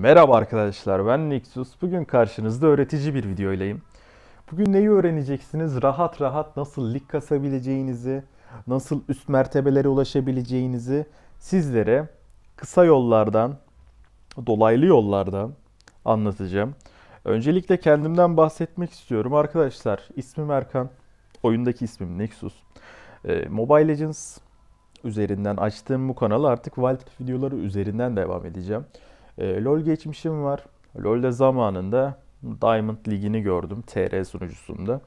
Merhaba arkadaşlar ben Nexus. Bugün karşınızda öğretici bir videoyleyim. Bugün neyi öğreneceksiniz? Rahat rahat nasıl lig kasabileceğinizi, nasıl üst mertebelere ulaşabileceğinizi sizlere kısa yollardan, dolaylı yollardan anlatacağım. Öncelikle kendimden bahsetmek istiyorum. Arkadaşlar ismim Erkan. Oyundaki ismim Nexus. Ee, Mobile Legends üzerinden açtığım bu kanalı artık Wild videoları üzerinden devam edeceğim. E, LoL geçmişim var. LoL'de zamanında Diamond Ligi'ni gördüm TR sunucusunda.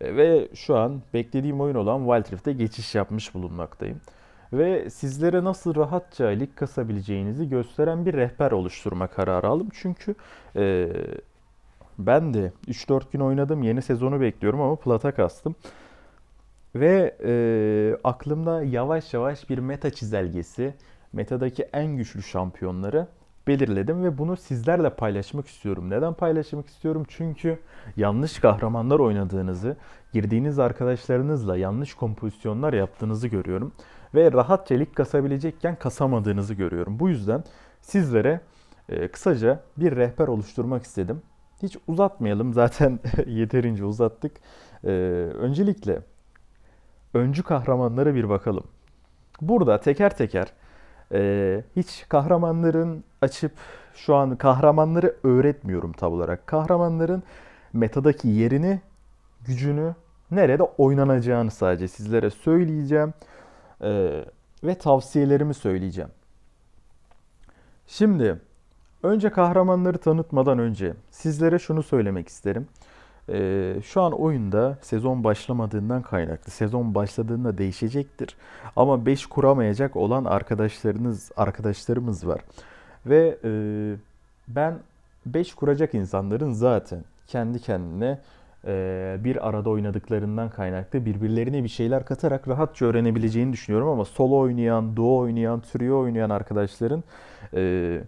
E, ve şu an beklediğim oyun olan Wild Rift'e geçiş yapmış bulunmaktayım. Ve sizlere nasıl rahatça lig kasabileceğinizi gösteren bir rehber oluşturma kararı aldım. Çünkü e, ben de 3-4 gün oynadım. Yeni sezonu bekliyorum ama plata kastım. Ve e, aklımda yavaş yavaş bir meta çizelgesi, metadaki en güçlü şampiyonları belirledim ve bunu sizlerle paylaşmak istiyorum. Neden paylaşmak istiyorum? Çünkü yanlış kahramanlar oynadığınızı, girdiğiniz arkadaşlarınızla yanlış kompozisyonlar yaptığınızı görüyorum. Ve rahatça lig kasabilecekken kasamadığınızı görüyorum. Bu yüzden sizlere e, kısaca bir rehber oluşturmak istedim. Hiç uzatmayalım zaten yeterince uzattık. E, öncelikle öncü kahramanlara bir bakalım. Burada teker teker e, hiç kahramanların açıp şu an kahramanları öğretmiyorum tam olarak. Kahramanların metadaki yerini, gücünü, nerede oynanacağını sadece sizlere söyleyeceğim. E, ve tavsiyelerimi söyleyeceğim. Şimdi önce kahramanları tanıtmadan önce sizlere şunu söylemek isterim. Ee, şu an oyunda sezon başlamadığından kaynaklı. Sezon başladığında değişecektir. Ama 5 kuramayacak olan arkadaşlarınız, arkadaşlarımız var. Ve e, ben 5 kuracak insanların zaten kendi kendine e, bir arada oynadıklarından kaynaklı birbirlerine bir şeyler katarak rahatça öğrenebileceğini düşünüyorum. Ama solo oynayan, duo oynayan, trio oynayan arkadaşların e,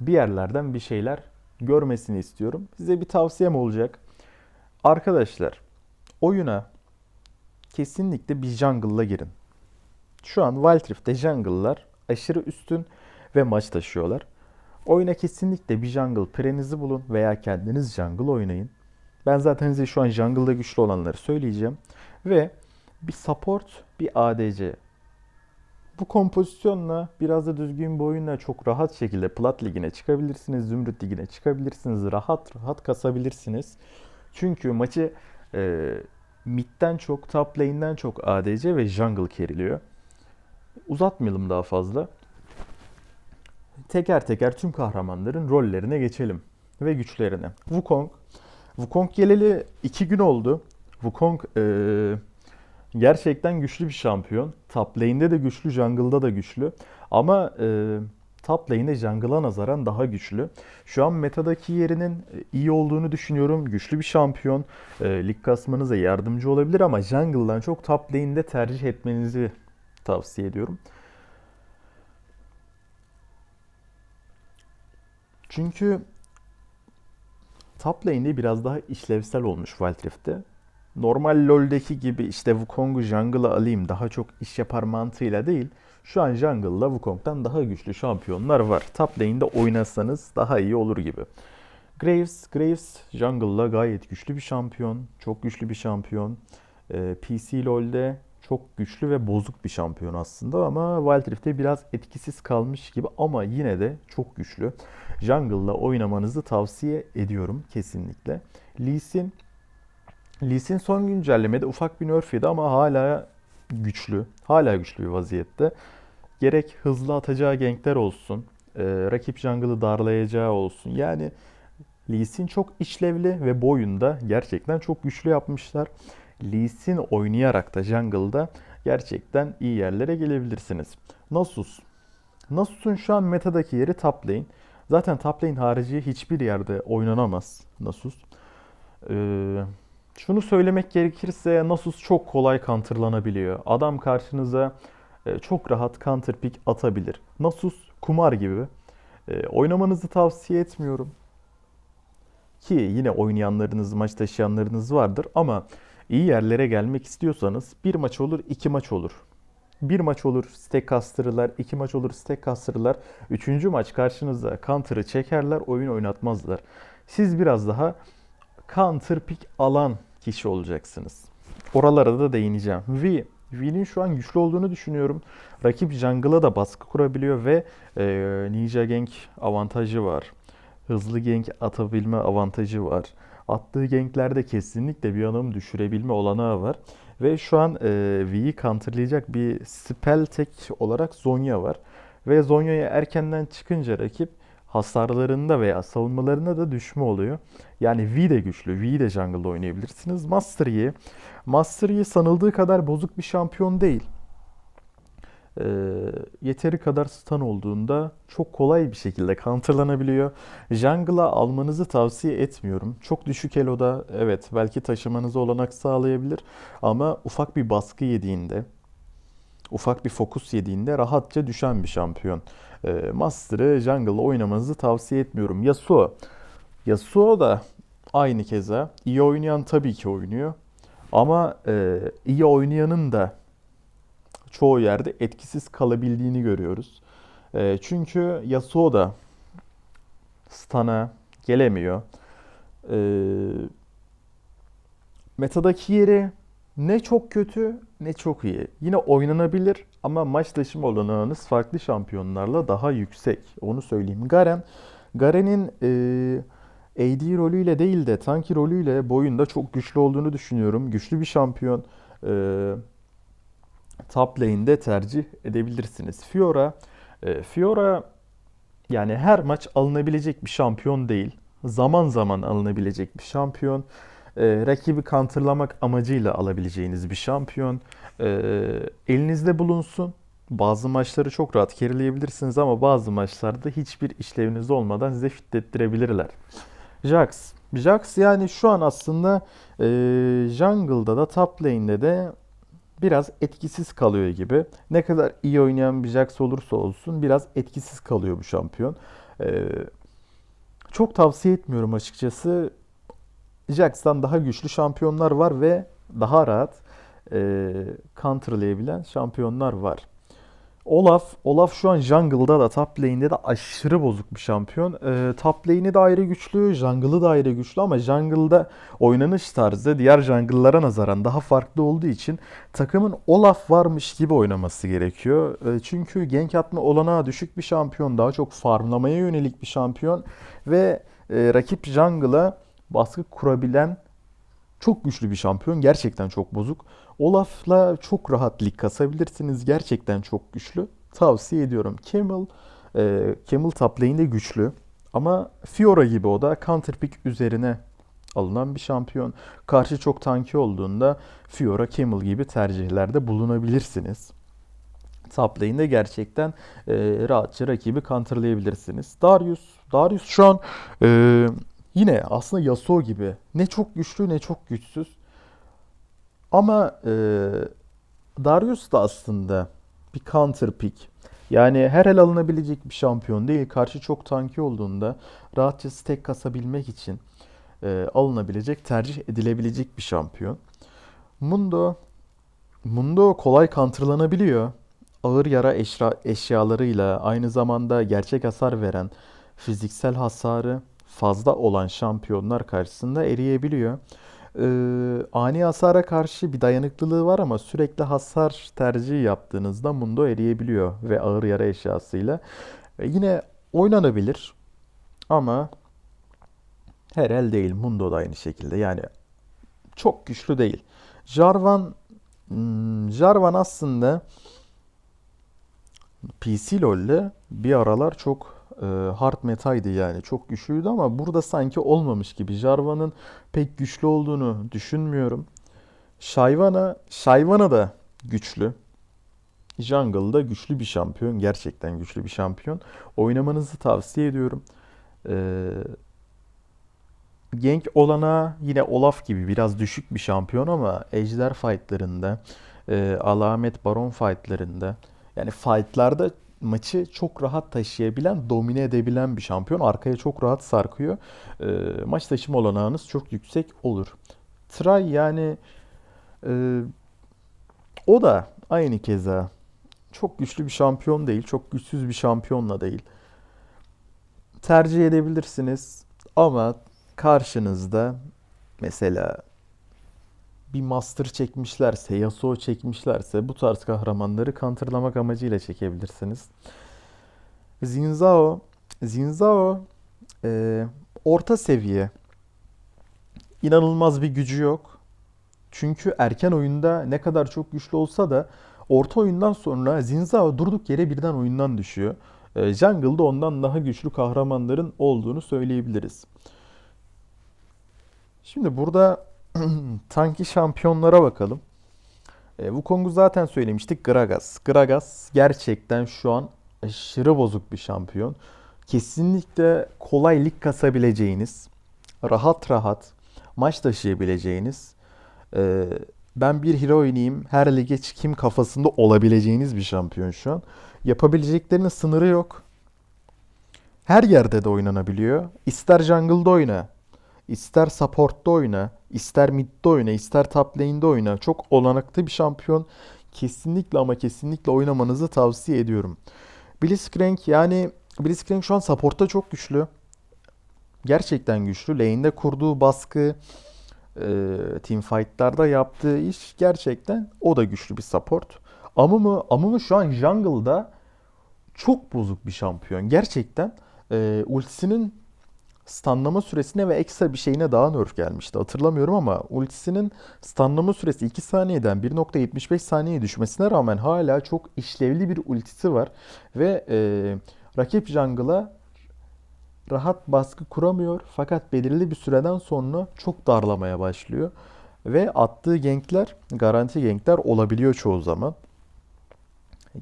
bir yerlerden bir şeyler görmesini istiyorum. Size bir tavsiyem olacak. Arkadaşlar oyuna kesinlikle bir jungle'la girin. Şu an Wild Rift'te jungle'lar aşırı üstün ve maç taşıyorlar. Oyuna kesinlikle bir jungle prenizi bulun veya kendiniz jungle oynayın. Ben zaten size şu an jungle'da güçlü olanları söyleyeceğim. Ve bir support, bir ADC. Bu kompozisyonla biraz da düzgün bir oyunla çok rahat şekilde Plat Ligi'ne çıkabilirsiniz, Zümrüt Ligi'ne çıkabilirsiniz, rahat rahat kasabilirsiniz. Çünkü maçı e, midden çok, top lane'den çok ADC ve jungle keriliyor. Uzatmayalım daha fazla. Teker teker tüm kahramanların rollerine geçelim ve güçlerine. Wukong. Wukong geleli 2 gün oldu. Wukong e, gerçekten güçlü bir şampiyon. Top lane'de de güçlü, jungle'da da güçlü. Ama e, top lane'de jungle'a nazaran daha güçlü. Şu an metadaki yerinin e, iyi olduğunu düşünüyorum. Güçlü bir şampiyon. E, lig kasmanıza yardımcı olabilir ama jungle'dan çok top lane'de tercih etmenizi tavsiye ediyorum. Çünkü top lane'de biraz daha işlevsel olmuş Wild Rift'te. Normal LoL'deki gibi işte Wukong'u jungle'a alayım daha çok iş yapar mantığıyla değil. Şu an jungle'la Wukong'dan daha güçlü şampiyonlar var. Top lane'de oynasanız daha iyi olur gibi. Graves, Graves jungle'la gayet güçlü bir şampiyon. Çok güçlü bir şampiyon. Ee, PC LoL'de çok güçlü ve bozuk bir şampiyon aslında ama Wild Rift'te biraz etkisiz kalmış gibi ama yine de çok güçlü. Jungle'la oynamanızı tavsiye ediyorum kesinlikle. Lee Sin Lee Sin son güncellemede ufak bir nerf yedi ama hala güçlü. Hala güçlü bir vaziyette. Gerek hızlı atacağı gankler olsun, e, rakip jungle'ı darlayacağı olsun. Yani Lee Sin çok işlevli ve bu oyunda gerçekten çok güçlü yapmışlar. Lee Sin oynayarak da jungle'da gerçekten iyi yerlere gelebilirsiniz. Nasus. Nasus'un şu an metadaki yeri top lane. Zaten top lane harici hiçbir yerde oynanamaz Nasus. Ee, şunu söylemek gerekirse Nasus çok kolay counterlanabiliyor. Adam karşınıza e, çok rahat counter pick atabilir. Nasus kumar gibi. E, oynamanızı tavsiye etmiyorum. Ki yine oynayanlarınız, maç taşıyanlarınız vardır ama iyi yerlere gelmek istiyorsanız bir maç olur, iki maç olur. bir maç olur stack kastırırlar, iki maç olur stack kastırırlar. Üçüncü maç karşınıza counter'ı çekerler, oyun oynatmazlar. Siz biraz daha counter pick alan kişi olacaksınız. Oralara da değineceğim. V, V'nin şu an güçlü olduğunu düşünüyorum. Rakip jungle'a da baskı kurabiliyor ve e, Ninja Gank avantajı var. Hızlı gank atabilme avantajı var. Attığı ganklerde kesinlikle bir adamı düşürebilme olanağı var. Ve şu an e, V'yi counterlayacak bir spell tek olarak Zonya var. Ve Zonya'ya erkenden çıkınca rakip hasarlarında veya savunmalarında da düşme oluyor. Yani V de güçlü. V'yi de jungle'da oynayabilirsiniz. Master Yi. Master Yi sanıldığı kadar bozuk bir şampiyon değil. Ee, yeteri kadar stun olduğunda çok kolay bir şekilde counterlanabiliyor. Jungle'a almanızı tavsiye etmiyorum. Çok düşük eloda evet belki taşımanıza olanak sağlayabilir ama ufak bir baskı yediğinde, ufak bir fokus yediğinde rahatça düşen bir şampiyon. Ee, Master'ı jungle'la oynamanızı tavsiye etmiyorum. Yasuo. Yasuo da aynı keza. iyi oynayan tabii ki oynuyor. Ama e, iyi oynayanın da çoğu yerde etkisiz kalabildiğini görüyoruz. E, çünkü Yasuo da stun'a gelemiyor. E, metadaki yeri ne çok kötü ne çok iyi. Yine oynanabilir ama maç taşıma olanağınız farklı şampiyonlarla daha yüksek. Onu söyleyeyim. Garen, Garen'in e, AD rolüyle değil de tanki rolüyle boyunda çok güçlü olduğunu düşünüyorum. Güçlü bir şampiyon. E, top lane'de tercih edebilirsiniz. Fiora, e, Fiora yani her maç alınabilecek bir şampiyon değil. Zaman zaman alınabilecek bir şampiyon. E, rakibi counterlamak amacıyla alabileceğiniz bir şampiyon. E, elinizde bulunsun. Bazı maçları çok rahat kerileyebilirsiniz ama bazı maçlarda hiçbir işleviniz olmadan size fitlettirebilirler. Jax. Jax yani şu an aslında e, jungle'da da top lane'de de biraz etkisiz kalıyor gibi. Ne kadar iyi oynayan bir Jax olursa olsun biraz etkisiz kalıyor bu şampiyon. Ee, çok tavsiye etmiyorum açıkçası. Jax'tan daha güçlü şampiyonlar var ve daha rahat e, counterlayabilen şampiyonlar var. Olaf, Olaf şu an jungle'da da top lane'de de aşırı bozuk bir şampiyon. Ee, top lane'i de ayrı güçlü, jungle'ı da ayrı güçlü ama jungle'da oynanış tarzı diğer jungle'lara nazaran daha farklı olduğu için takımın Olaf varmış gibi oynaması gerekiyor. Ee, çünkü gank atma olanağı düşük bir şampiyon, daha çok farmlamaya yönelik bir şampiyon ve e, rakip jungle'a baskı kurabilen çok güçlü bir şampiyon. Gerçekten çok bozuk. Olaf'la çok rahat lig kasabilirsiniz. Gerçekten çok güçlü. Tavsiye ediyorum. Camel, e, Camel top lane'de güçlü. Ama Fiora gibi o da counter üzerine alınan bir şampiyon. Karşı çok tanki olduğunda Fiora, Camel gibi tercihlerde bulunabilirsiniz. Top lane'de gerçekten e, rahatça rakibi counterlayabilirsiniz. Darius, Darius şu an e, yine aslında Yasuo gibi ne çok güçlü ne çok güçsüz. Ama e, Darius da aslında bir counter pick. Yani her el alınabilecek bir şampiyon değil. Karşı çok tanki olduğunda rahatça stack kasabilmek için e, alınabilecek, tercih edilebilecek bir şampiyon. Mundo Mundo kolay counterlanabiliyor. Ağır yara eşya, eşyalarıyla aynı zamanda gerçek hasar veren, fiziksel hasarı fazla olan şampiyonlar karşısında eriyebiliyor. Ee, ani hasara karşı bir dayanıklılığı var ama sürekli hasar tercihi yaptığınızda Mundo eriyebiliyor ve ağır yara eşyasıyla. E, yine oynanabilir ama her değil. Mundo da aynı şekilde. Yani çok güçlü değil. Jarvan hmm, Jarvan aslında PC LoL'le bir aralar çok e, hard metaydı yani. Çok güçlüydü ama burada sanki olmamış gibi. Jarvan'ın pek güçlü olduğunu düşünmüyorum. Shyvana, Shyvana da güçlü. Jungle'da güçlü bir şampiyon. Gerçekten güçlü bir şampiyon. Oynamanızı tavsiye ediyorum. Ee, Gank olana yine Olaf gibi biraz düşük bir şampiyon ama Ejder fightlarında, e, alamet baron fightlarında yani fightlarda maçı çok rahat taşıyabilen, domine edebilen bir şampiyon. Arkaya çok rahat sarkıyor. E, maç taşıma olanağınız çok yüksek olur. Try yani e, o da aynı keza çok güçlü bir şampiyon değil. Çok güçsüz bir şampiyonla değil. Tercih edebilirsiniz ama karşınızda mesela bir Master çekmişlerse, Yasuo çekmişlerse bu tarz kahramanları counterlamak amacıyla çekebilirsiniz. Zinzao, Zinzao e, orta seviye. İnanılmaz bir gücü yok. Çünkü erken oyunda ne kadar çok güçlü olsa da orta oyundan sonra Zinzao durduk yere birden oyundan düşüyor. E, Jungle'da ondan daha güçlü kahramanların olduğunu söyleyebiliriz. Şimdi burada tanki şampiyonlara bakalım. E, Wukong'u zaten söylemiştik. Gragas. Gragas gerçekten şu an aşırı bozuk bir şampiyon. Kesinlikle kolay lig kasabileceğiniz, rahat rahat maç taşıyabileceğiniz, e, ben bir hero oynayayım, her lige çıkayım kafasında olabileceğiniz bir şampiyon şu an. Yapabileceklerinin sınırı yok. Her yerde de oynanabiliyor. İster jungle'da oyna, ister support'ta oyna, ister mid'de oyna, ister top lane'de oyna. Çok olanaklı bir şampiyon. Kesinlikle ama kesinlikle oynamanızı tavsiye ediyorum. Blitzcrank yani Blitzcrank şu an support'ta çok güçlü. Gerçekten güçlü. Lane'de kurduğu baskı, e, team fight'larda yaptığı iş gerçekten o da güçlü bir support. Amumu, Amumu şu an jungle'da çok bozuk bir şampiyon. Gerçekten e, ultisinin stunlama süresine ve ekstra bir şeyine daha nerf gelmişti. Hatırlamıyorum ama ultisinin stunlama süresi 2 saniyeden 1.75 saniyeye düşmesine rağmen hala çok işlevli bir ultisi var. Ve e, rakip jungle'a rahat baskı kuramıyor fakat belirli bir süreden sonra çok darlamaya başlıyor. Ve attığı gankler garanti gankler olabiliyor çoğu zaman.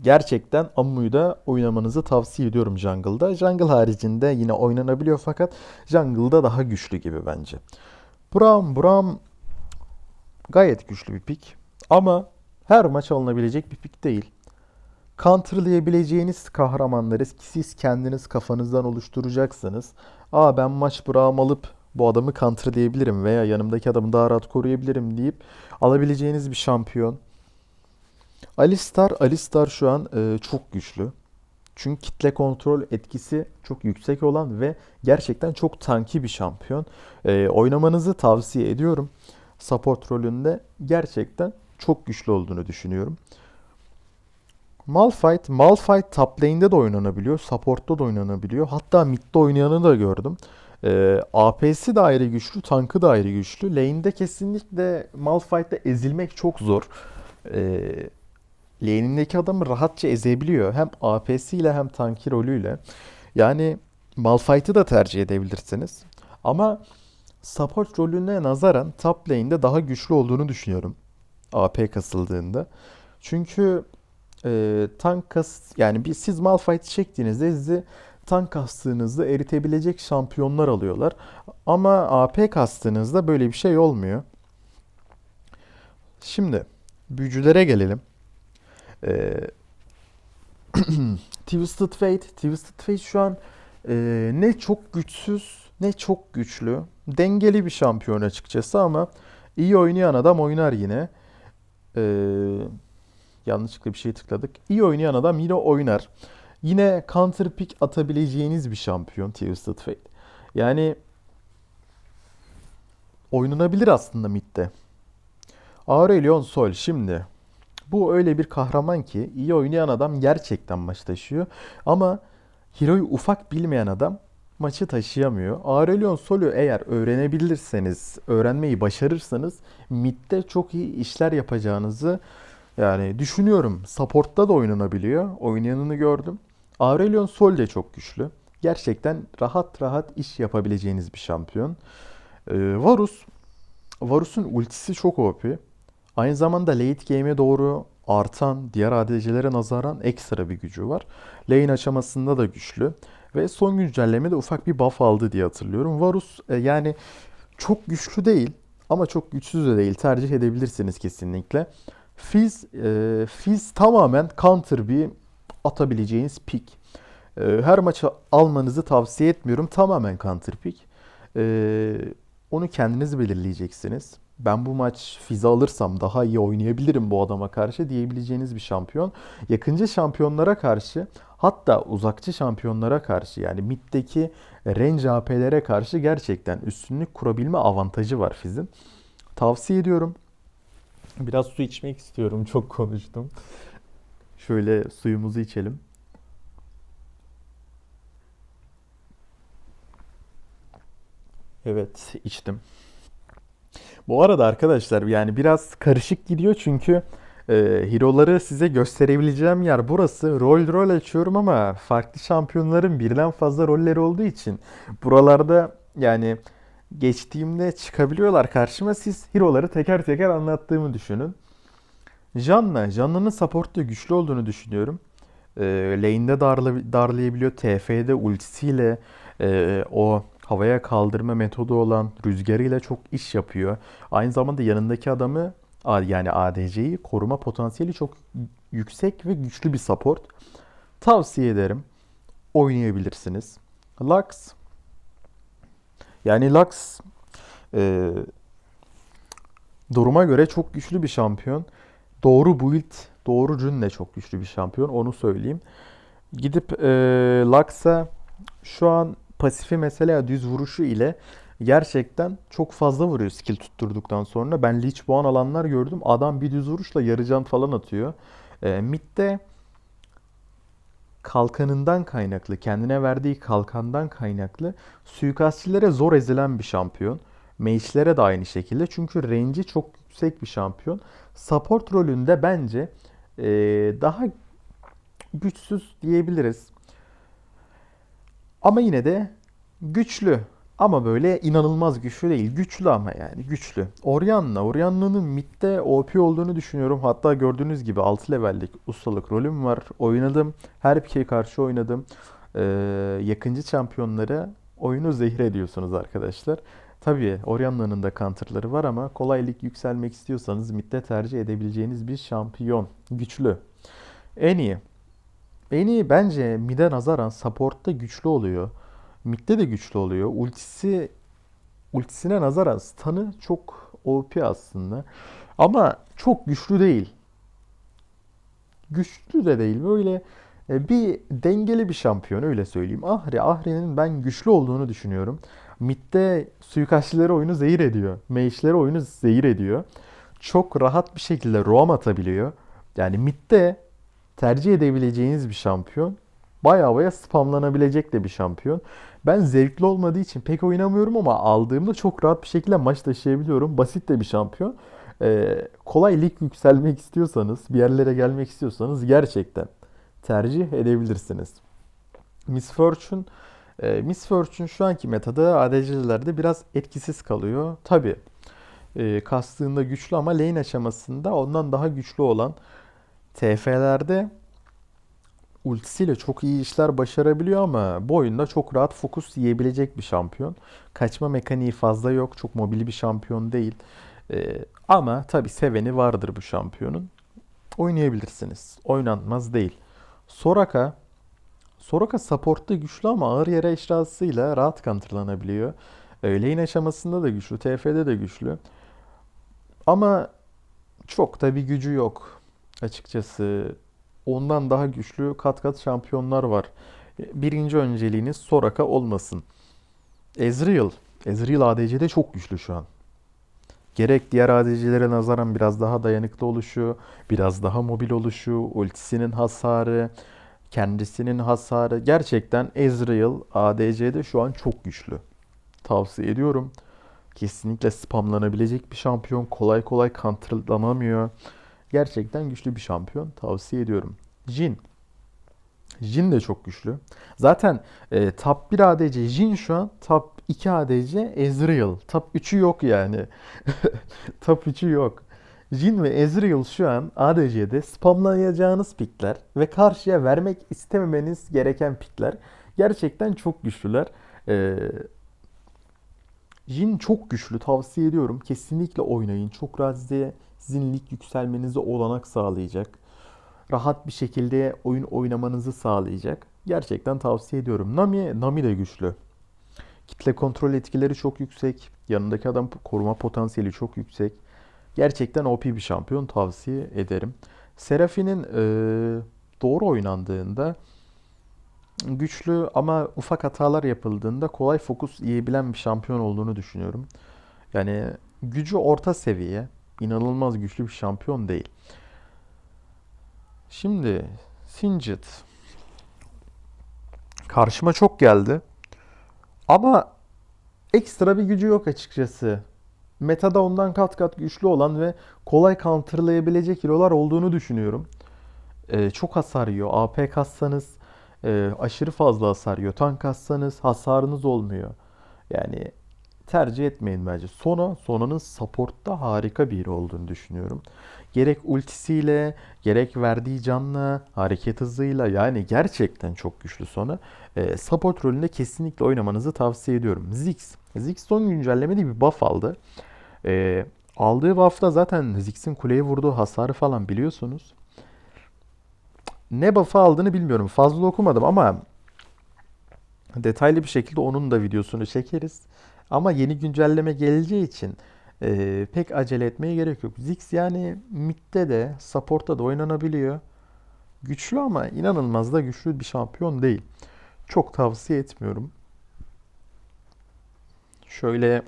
Gerçekten Ammu'yu da oynamanızı tavsiye ediyorum jungle'da. Jungle haricinde yine oynanabiliyor fakat jungle'da daha güçlü gibi bence. Braum, Braum gayet güçlü bir pick. Ama her maç alınabilecek bir pick değil. Counterlayabileceğiniz kahramanları siz kendiniz kafanızdan oluşturacaksınız. Aa ben maç Braum alıp bu adamı counterlayabilirim veya yanımdaki adamı daha rahat koruyabilirim deyip alabileceğiniz bir şampiyon. Alistar, Alistar şu an e, çok güçlü. Çünkü kitle kontrol etkisi çok yüksek olan ve gerçekten çok tanki bir şampiyon. E, oynamanızı tavsiye ediyorum. Support rolünde gerçekten çok güçlü olduğunu düşünüyorum. Malphite, Malphite top lane'de de oynanabiliyor, support'ta da oynanabiliyor. Hatta mid'de oynayanı da gördüm. E, AP'si de ayrı güçlü, tankı da ayrı güçlü. Lane'de kesinlikle Malphite'de ezilmek çok zor. E, lane'indeki adamı rahatça ezebiliyor. Hem AP'siyle hem tanki rolüyle. Yani Malphite'ı da tercih edebilirsiniz. Ama support rolüne nazaran top lane'de daha güçlü olduğunu düşünüyorum. AP kasıldığında. Çünkü e, tank kas yani bir siz Malphite çektiğinizde sizi tank kastığınızda eritebilecek şampiyonlar alıyorlar. Ama AP kastığınızda böyle bir şey olmuyor. Şimdi büyücülere gelelim. Ee, Twisted Fate. Twisted Fate şu an e, ne çok güçsüz ne çok güçlü. Dengeli bir şampiyon açıkçası ama iyi oynayan adam oynar yine. Ee, yanlışlıkla bir şey tıkladık. İyi oynayan adam yine oynar. Yine counter pick atabileceğiniz bir şampiyon Twisted Fate. Yani oynanabilir aslında midde. Aurelion Sol şimdi bu öyle bir kahraman ki iyi oynayan adam gerçekten maç taşıyor. Ama Hero'yu ufak bilmeyen adam maçı taşıyamıyor. Aurelion Sol'u eğer öğrenebilirseniz, öğrenmeyi başarırsanız midde çok iyi işler yapacağınızı yani düşünüyorum. Support'ta da oynanabiliyor. Oynayanını gördüm. Aurelion Sol de çok güçlü. Gerçekten rahat rahat iş yapabileceğiniz bir şampiyon. Ee, Varus. Varus'un ultisi çok OP. Aynı zamanda late game'e doğru artan diğer ADC'lere nazaran ekstra bir gücü var. Lane aşamasında da güçlü. Ve son güncellemede ufak bir buff aldı diye hatırlıyorum. Varus e, yani çok güçlü değil ama çok güçsüz de değil. Tercih edebilirsiniz kesinlikle. Fizz, e, Fizz tamamen counter bir atabileceğiniz pick. E, her maçı almanızı tavsiye etmiyorum. Tamamen counter pick. E, onu kendiniz belirleyeceksiniz. Ben bu maç Fize alırsam daha iyi oynayabilirim bu adama karşı diyebileceğiniz bir şampiyon. Yakıncı şampiyonlara karşı hatta uzakçı şampiyonlara karşı yani middeki range AP'lere karşı gerçekten üstünlük kurabilme avantajı var Fizz'in. Tavsiye ediyorum. Biraz su içmek istiyorum. Çok konuştum. Şöyle suyumuzu içelim. Evet, içtim. Bu arada arkadaşlar yani biraz karışık gidiyor çünkü e, hero'ları size gösterebileceğim yer burası. Rol rol açıyorum ama farklı şampiyonların birden fazla rolleri olduğu için buralarda yani geçtiğimde çıkabiliyorlar karşıma. Siz hero'ları teker teker anlattığımı düşünün. Janna, Janna'nın support'ta güçlü olduğunu düşünüyorum. E, lane'de darla, darlayabiliyor. TF'de ultisiyle e, o havaya kaldırma metodu olan rüzgarıyla çok iş yapıyor. Aynı zamanda yanındaki adamı yani ADC'yi koruma potansiyeli çok yüksek ve güçlü bir support. Tavsiye ederim. Oynayabilirsiniz. Lux yani Lux e, duruma göre çok güçlü bir şampiyon. Doğru build, doğru cünle çok güçlü bir şampiyon. Onu söyleyeyim. Gidip e, Lux'a şu an pasifi mesela düz vuruşu ile gerçekten çok fazla vuruyor skill tutturduktan sonra. Ben Leech puan alanlar gördüm. Adam bir düz vuruşla yarı can falan atıyor. E, mid'de kalkanından kaynaklı, kendine verdiği kalkandan kaynaklı suikastçilere zor ezilen bir şampiyon. Mage'lere de aynı şekilde. Çünkü range'i çok yüksek bir şampiyon. Support rolünde bence e, daha güçsüz diyebiliriz. Ama yine de güçlü. Ama böyle inanılmaz güçlü değil. Güçlü ama yani güçlü. Orianna. Orianna'nın midde OP olduğunu düşünüyorum. Hatta gördüğünüz gibi 6 levellik ustalık rolüm var. Oynadım. Her pikeye karşı oynadım. Ee, yakıncı şampiyonları oyunu zehir ediyorsunuz arkadaşlar. Tabii Orianna'nın da counter'ları var ama kolaylık yükselmek istiyorsanız midde tercih edebileceğiniz bir şampiyon. Güçlü. En iyi. En iyi bence mid'e nazaran support'ta güçlü oluyor. Mid'de de güçlü oluyor. Ultisi ultisine nazaran stun'ı çok OP aslında. Ama çok güçlü değil. Güçlü de değil. Böyle e, bir dengeli bir şampiyon öyle söyleyeyim. Ahri, Ahri'nin ben güçlü olduğunu düşünüyorum. Mid'de suikastçileri oyunu zehir ediyor. Mage'leri oyunu zehir ediyor. Çok rahat bir şekilde roam atabiliyor. Yani mid'de tercih edebileceğiniz bir şampiyon. Baya baya spamlanabilecek de bir şampiyon. Ben zevkli olmadığı için pek oynamıyorum ama aldığımda çok rahat bir şekilde maç taşıyabiliyorum. Basit de bir şampiyon. Ee, kolay lig yükselmek istiyorsanız, bir yerlere gelmek istiyorsanız gerçekten tercih edebilirsiniz. Miss Fortune e, Miss Fortune şu anki metada ADC'lerde biraz etkisiz kalıyor. Tabi e, kastığında güçlü ama lane aşamasında ondan daha güçlü olan TF'lerde ultisiyle çok iyi işler başarabiliyor ama bu oyunda çok rahat fokus yiyebilecek bir şampiyon. Kaçma mekaniği fazla yok. Çok mobil bir şampiyon değil. Ee, ama tabi seveni vardır bu şampiyonun. Oynayabilirsiniz. Oynanmaz değil. Soraka Soraka supportta güçlü ama ağır yere eşrasıyla rahat counterlanabiliyor. Ee, aşamasında da güçlü. TF'de de güçlü. Ama çok da bir gücü yok. Açıkçası ondan daha güçlü kat kat şampiyonlar var. Birinci önceliğiniz Soraka olmasın. Ezreal. Ezreal ADC'de çok güçlü şu an. Gerek diğer ADC'lere nazaran biraz daha dayanıklı oluşu, biraz daha mobil oluşu, ultisinin hasarı, kendisinin hasarı. Gerçekten Ezreal ADC'de şu an çok güçlü. Tavsiye ediyorum. Kesinlikle spamlanabilecek bir şampiyon. Kolay kolay counterlanamıyor. Gerçekten güçlü bir şampiyon. Tavsiye ediyorum. Jin. Jin de çok güçlü. Zaten e, top 1 ADC Jin şu an top 2 ADC Ezreal. Top 3'ü yok yani. top 3'ü yok. Jin ve Ezreal şu an ADC'de spamlayacağınız pikler ve karşıya vermek istememeniz gereken pikler. Gerçekten çok güçlüler. Ee, Jin çok güçlü tavsiye ediyorum. Kesinlikle oynayın. Çok rahat sizin lig yükselmenize olanak sağlayacak. Rahat bir şekilde oyun oynamanızı sağlayacak. Gerçekten tavsiye ediyorum. Nami, Nami de güçlü. Kitle kontrol etkileri çok yüksek. Yanındaki adam koruma potansiyeli çok yüksek. Gerçekten OP bir şampiyon tavsiye ederim. Seraphine e, doğru oynandığında güçlü ama ufak hatalar yapıldığında kolay fokus yiyebilen bir şampiyon olduğunu düşünüyorum. Yani gücü orta seviye, inanılmaz güçlü bir şampiyon değil. Şimdi Singed karşıma çok geldi. Ama ekstra bir gücü yok açıkçası. Metada ondan kat kat güçlü olan ve kolay counterlayabilecek hero'lar olduğunu düşünüyorum. Ee, çok hasar yiyor. AP kassanız e, aşırı fazla hasar yiyor. Tank kassanız hasarınız olmuyor. Yani tercih etmeyin bence. Sona, Sona'nın support'ta harika bir hero olduğunu düşünüyorum. Gerek ultisiyle, gerek verdiği canla, hareket hızıyla yani gerçekten çok güçlü Sona. E, support rolünde kesinlikle oynamanızı tavsiye ediyorum. Ziggs. Ziggs son güncellemede bir buff aldı. E, aldığı buff'ta zaten Ziggs'in kuleye vurduğu hasarı falan biliyorsunuz. Ne buff'ı aldığını bilmiyorum. Fazla okumadım ama detaylı bir şekilde onun da videosunu çekeriz. Ama yeni güncelleme geleceği için e, pek acele etmeye gerek yok. Ziggs yani midde de support'ta da oynanabiliyor. Güçlü ama inanılmaz da güçlü bir şampiyon değil. Çok tavsiye etmiyorum. Şöyle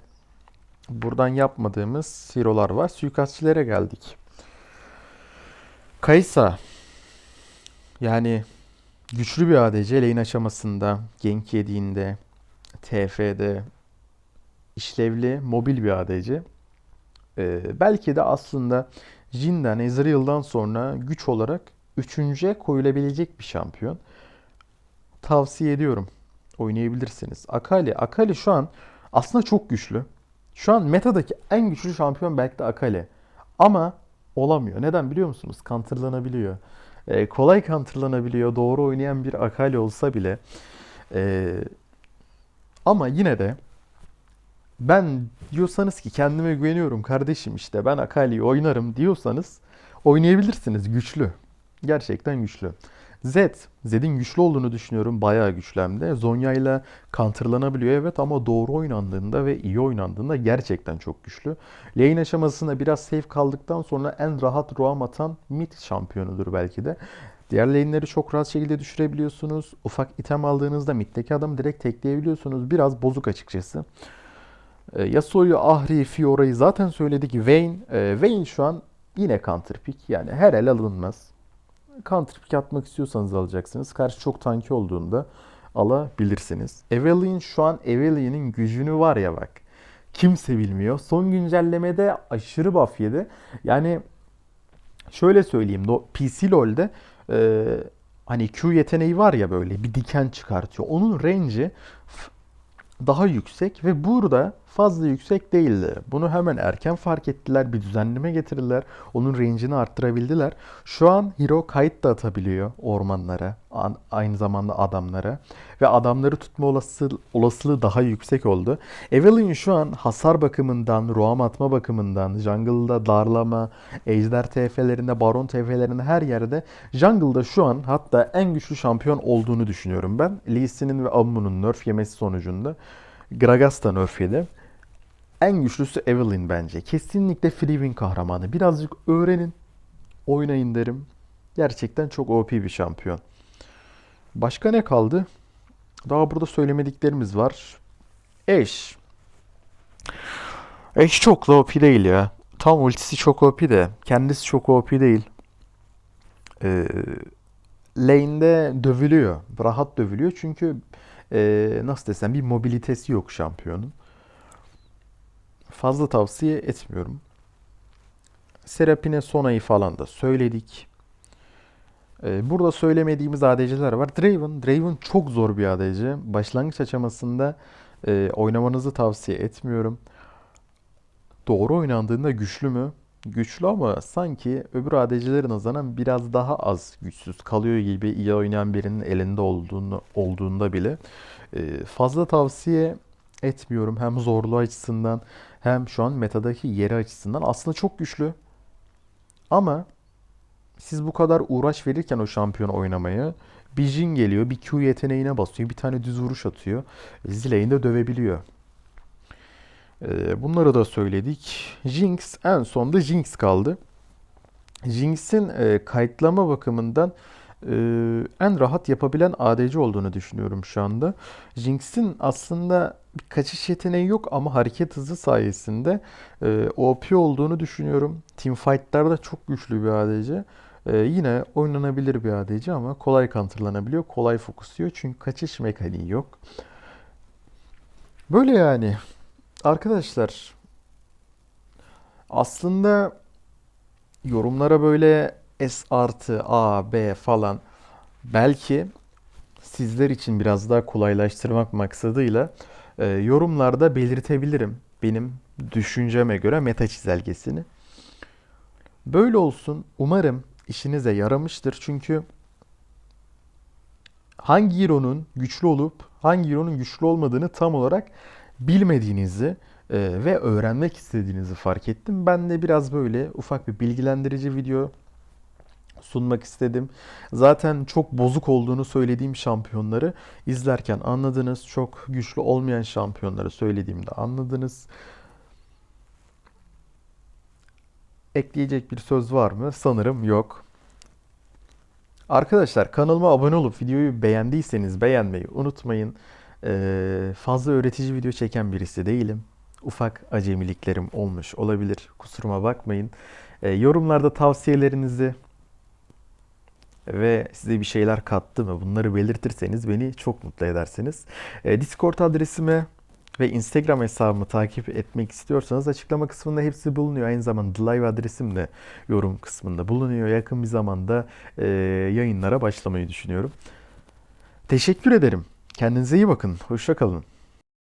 buradan yapmadığımız hero'lar var. Suikastçilere geldik. Kaysa yani güçlü bir ADC lane aşamasında, gank yediğinde, TF'de işlevli, mobil bir ADC. Ee, belki de aslında Jin'den, Ezreal'dan sonra güç olarak üçüncüye koyulabilecek bir şampiyon. Tavsiye ediyorum. Oynayabilirsiniz. Akali. Akali şu an aslında çok güçlü. Şu an metadaki en güçlü şampiyon belki de Akali. Ama olamıyor. Neden biliyor musunuz? Counterlanabiliyor. Ee, kolay counterlanabiliyor. Doğru oynayan bir Akali olsa bile. Ee, ama yine de ben diyorsanız ki kendime güveniyorum kardeşim işte ben Akali'yi oynarım diyorsanız oynayabilirsiniz. Güçlü. Gerçekten güçlü. Zed. Zed'in güçlü olduğunu düşünüyorum. Bayağı güçlü hem de. Zonya ile counterlanabiliyor evet ama doğru oynandığında ve iyi oynandığında gerçekten çok güçlü. Lane aşamasında biraz safe kaldıktan sonra en rahat roam atan mid şampiyonudur belki de. Diğer lane'leri çok rahat şekilde düşürebiliyorsunuz. Ufak item aldığınızda middeki adamı direkt tekleyebiliyorsunuz. Biraz bozuk açıkçası. E, Yasuo'yu, Ahri, Fiora'yı zaten söyledik. Vayne, e, Vayne şu an yine counter pick. Yani her el alınmaz. Counter pick atmak istiyorsanız alacaksınız. Karşı çok tanki olduğunda alabilirsiniz. Evelynn şu an Evelyn'in gücünü var ya bak. Kimse bilmiyor. Son güncellemede aşırı buff yedi. Yani şöyle söyleyeyim. PC LoL'de e, hani Q yeteneği var ya böyle bir diken çıkartıyor. Onun range'i daha yüksek ve burada fazla yüksek değildi. Bunu hemen erken fark ettiler. Bir düzenleme getirdiler. Onun range'ini arttırabildiler. Şu an Hero kayıt da atabiliyor ormanlara. Aynı zamanda adamlara. Ve adamları tutma olasılığı, olasılığı daha yüksek oldu. Evelyn şu an hasar bakımından, roam atma bakımından, jungle'da darlama, ejder TF'lerinde, baron TF'lerinde her yerde jungle'da şu an hatta en güçlü şampiyon olduğunu düşünüyorum ben. Lee Sin'in ve Ammu'nun nerf yemesi sonucunda. Gragas da nerf yedi. En güçlüsü Evelyn bence. Kesinlikle Freewin kahramanı. Birazcık öğrenin, oynayın derim. Gerçekten çok OP bir şampiyon. Başka ne kaldı? Daha burada söylemediklerimiz var. Eş. Eş çok da OP değil ya. Tam ultisi çok OP de. Kendisi çok OP değil. Ee, lane'de dövülüyor. Rahat dövülüyor. Çünkü e, nasıl desem bir mobilitesi yok şampiyonun fazla tavsiye etmiyorum. Serapine Sona'yı falan da söyledik. Ee, burada söylemediğimiz ADC'ler var. Draven. Draven çok zor bir ADC. Başlangıç aşamasında e, oynamanızı tavsiye etmiyorum. Doğru oynandığında güçlü mü? Güçlü ama sanki öbür ADC'lerin nazaran biraz daha az güçsüz kalıyor gibi iyi oynayan birinin elinde olduğunu, olduğunda bile. E, fazla tavsiye etmiyorum. Hem zorluğu açısından hem şu an metadaki yeri açısından aslında çok güçlü. Ama siz bu kadar uğraş verirken o şampiyon oynamaya Bir Jin geliyor, bir Q yeteneğine basıyor, bir tane düz vuruş atıyor. Zilla'yı da dövebiliyor. Ee, bunları da söyledik. Jinx en sonda Jinx kaldı. Jinx'in e, kayıtlama bakımından en rahat yapabilen ADC olduğunu düşünüyorum şu anda. Jinx'in aslında bir kaçış yeteneği yok ama hareket hızı sayesinde e, OP olduğunu düşünüyorum. Teamfight'larda çok güçlü bir ADC. E, yine oynanabilir bir ADC ama kolay counterlanabiliyor, kolay fokusluyor çünkü kaçış mekaniği yok. Böyle yani. Arkadaşlar aslında yorumlara böyle S artı A, B falan belki sizler için biraz daha kolaylaştırmak maksadıyla e, yorumlarda belirtebilirim benim düşünceme göre meta çizelgesini. Böyle olsun. Umarım işinize yaramıştır. Çünkü hangi hero'nun güçlü olup hangi hero'nun güçlü olmadığını tam olarak bilmediğinizi e, ve öğrenmek istediğinizi fark ettim. Ben de biraz böyle ufak bir bilgilendirici video sunmak istedim. Zaten çok bozuk olduğunu söylediğim şampiyonları izlerken anladınız. Çok güçlü olmayan şampiyonları söylediğimde anladınız. Ekleyecek bir söz var mı? Sanırım yok. Arkadaşlar kanalıma abone olup videoyu beğendiyseniz beğenmeyi unutmayın. Ee, fazla öğretici video çeken birisi değilim. Ufak acemiliklerim olmuş olabilir. Kusuruma bakmayın. Ee, yorumlarda tavsiyelerinizi ve size bir şeyler kattı mı bunları belirtirseniz beni çok mutlu edersiniz. Ee, Discord adresime ve Instagram hesabımı takip etmek istiyorsanız açıklama kısmında hepsi bulunuyor. Aynı zamanda live adresim de yorum kısmında bulunuyor. Yakın bir zamanda e, yayınlara başlamayı düşünüyorum. Teşekkür ederim. Kendinize iyi bakın. Hoşça kalın.